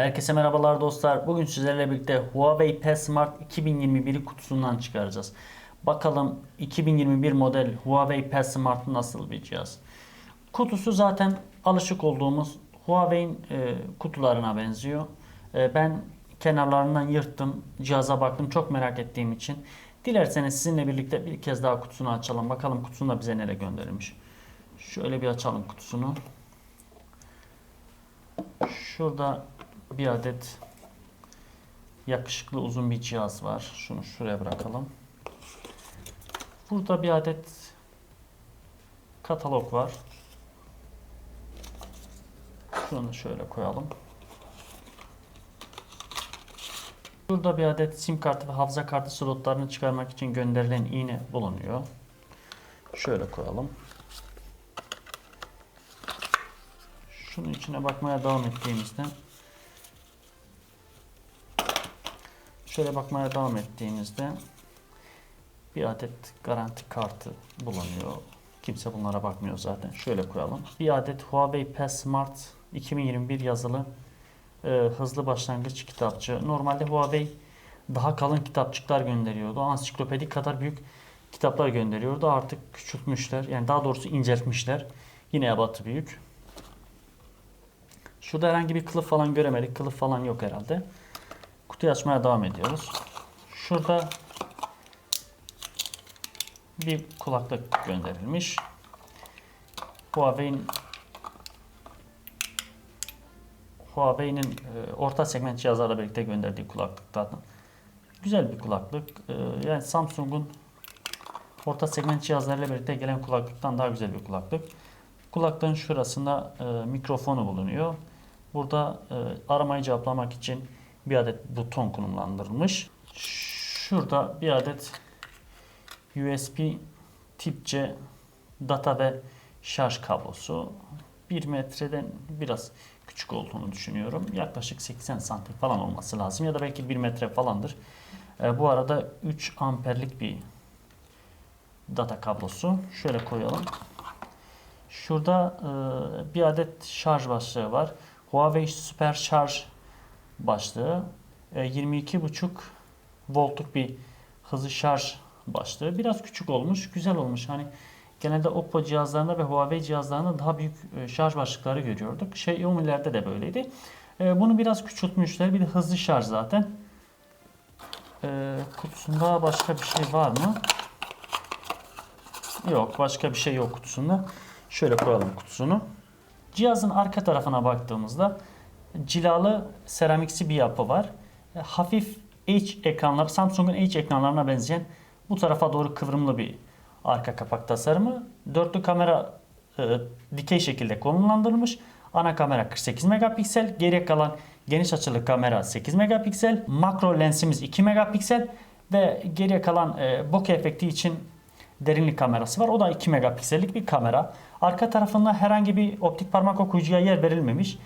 Herkese merhabalar dostlar. Bugün sizlerle birlikte Huawei P Smart 2021'i kutusundan çıkaracağız. Bakalım 2021 model Huawei P Smart nasıl bir cihaz? Kutusu zaten alışık olduğumuz Huawei'in e, kutularına benziyor. E, ben kenarlarından yırttım, cihaza baktım çok merak ettiğim için. Dilerseniz sizinle birlikte bir kez daha kutusunu açalım. Bakalım kutusunda bize nereye gönderilmiş. Şöyle bir açalım kutusunu. Şurada bir adet yakışıklı uzun bir cihaz var. Şunu şuraya bırakalım. Burada bir adet katalog var. Şunu şöyle koyalım. Burada bir adet sim kartı ve hafıza kartı slotlarını çıkarmak için gönderilen iğne bulunuyor. Şöyle koyalım. Şunun içine bakmaya devam ettiğimizde şöyle bakmaya devam ettiğimizde bir adet garanti kartı bulunuyor. Kimse bunlara bakmıyor zaten. Şöyle koyalım. Bir adet Huawei P Smart 2021 yazılı e, hızlı başlangıç kitapçı. Normalde Huawei daha kalın kitapçıklar gönderiyordu. Ansiklopedik kadar büyük kitaplar gönderiyordu. Artık küçültmüşler. Yani daha doğrusu inceltmişler. Yine ebatı büyük. Şurada herhangi bir kılıf falan göremedik. Kılıf falan yok herhalde. Kutuyu açmaya devam ediyoruz. Şurada bir kulaklık gönderilmiş. Huawei'nin Huawei'nin e, orta segment cihazlarla birlikte gönderdiği kulaklıklardan. Güzel bir kulaklık. E, yani Samsung'un orta segment cihazlarıyla birlikte gelen kulaklıktan daha güzel bir kulaklık. Kulaklığın şurasında e, mikrofonu bulunuyor. Burada e, aramayı cevaplamak için bir adet buton konumlandırılmış. Şurada bir adet USB tip C data ve şarj kablosu. 1 metreden biraz küçük olduğunu düşünüyorum. Yaklaşık 80 santim falan olması lazım ya da belki 1 metre falandır. E, bu arada 3 amperlik bir data kablosu. Şöyle koyalım. Şurada e, bir adet şarj başlığı var. Huawei Super Şarj başlığı. E, 22,5 voltluk bir hızlı şarj başlığı. Biraz küçük olmuş, güzel olmuş. Hani genelde Oppo cihazlarında ve Huawei cihazlarında daha büyük e, şarj başlıkları görüyorduk. Xiaomi'lerde de böyleydi. E, bunu biraz küçültmüşler. Bir de hızlı şarj zaten. E, kutusunda başka bir şey var mı? Yok, başka bir şey yok kutusunda. Şöyle koyalım kutusunu. Cihazın arka tarafına baktığımızda cilalı seramiksi bir yapı var. E, Hafif H ekranlar, Samsung'un H ekranlarına benzeyen bu tarafa doğru kıvrımlı bir arka kapak tasarımı. Dörtlü kamera e, dikey şekilde konumlandırılmış. Ana kamera 48 megapiksel, geriye kalan geniş açılı kamera 8 megapiksel, makro lensimiz 2 megapiksel ve geriye kalan e, bokeh efekti için derinlik kamerası var. O da 2 megapiksellik bir kamera. Arka tarafında herhangi bir optik parmak okuyucuya yer verilmemiş.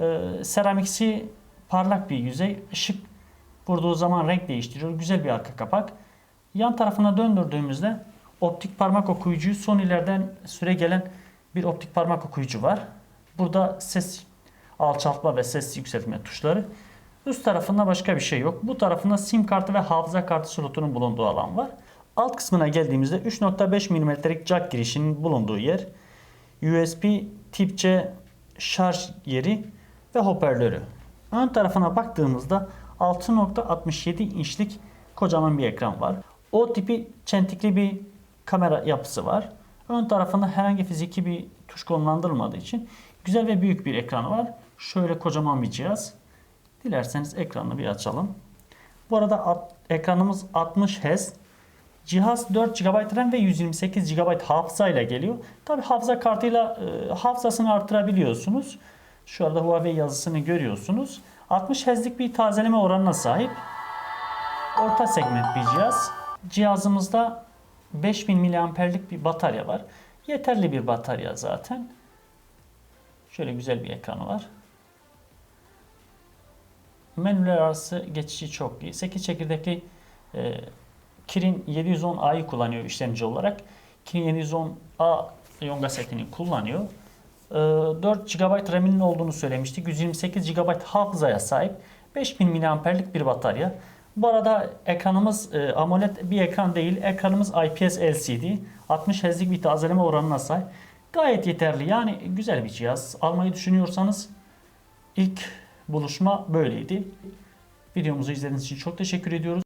Ee, seramiksi parlak bir yüzey. Işık vurduğu zaman renk değiştiriyor. Güzel bir arka kapak. Yan tarafına döndürdüğümüzde optik parmak okuyucuyu Sony'lerden süre gelen bir optik parmak okuyucu var. Burada ses alçaltma ve ses yükseltme tuşları. Üst tarafında başka bir şey yok. Bu tarafında sim kartı ve hafıza kartı slotunun bulunduğu alan var. Alt kısmına geldiğimizde 3.5 mm'lik jack girişinin bulunduğu yer, USB tip C şarj yeri ve hoparlörü. Ön tarafına baktığımızda 6.67 inçlik kocaman bir ekran var. O tipi çentikli bir kamera yapısı var. Ön tarafında herhangi fiziki bir tuş konumlandırılmadığı için güzel ve büyük bir ekranı var. Şöyle kocaman bir cihaz. Dilerseniz ekranını bir açalım. Bu arada at- ekranımız 60 Hz. Cihaz 4 GB RAM ve 128 GB hafıza ile geliyor. Tabi hafıza kartıyla e, hafızasını artırabiliyorsunuz. Şu anda Huawei yazısını görüyorsunuz. 60 Hz'lik bir tazeleme oranına sahip. Orta segment bir cihaz. Cihazımızda 5000 mAh'lik bir batarya var. Yeterli bir batarya zaten. Şöyle güzel bir ekranı var. Menüler arası geçişi çok iyi. 8 çekirdekli e, Kirin 710A'yı kullanıyor işlemci olarak. Kirin 710A Yonga setini kullanıyor. Ee, 4 GB RAM'inin olduğunu söylemiştik. 128 GB hafızaya sahip. 5000 mAh'lik bir batarya. Bu arada ekranımız e, AMOLED bir ekran değil. Ekranımız IPS LCD. 60 Hz'lik bir tazeleme oranına sahip. Gayet yeterli. Yani güzel bir cihaz. Almayı düşünüyorsanız ilk buluşma böyleydi. Videomuzu izlediğiniz için çok teşekkür ediyoruz.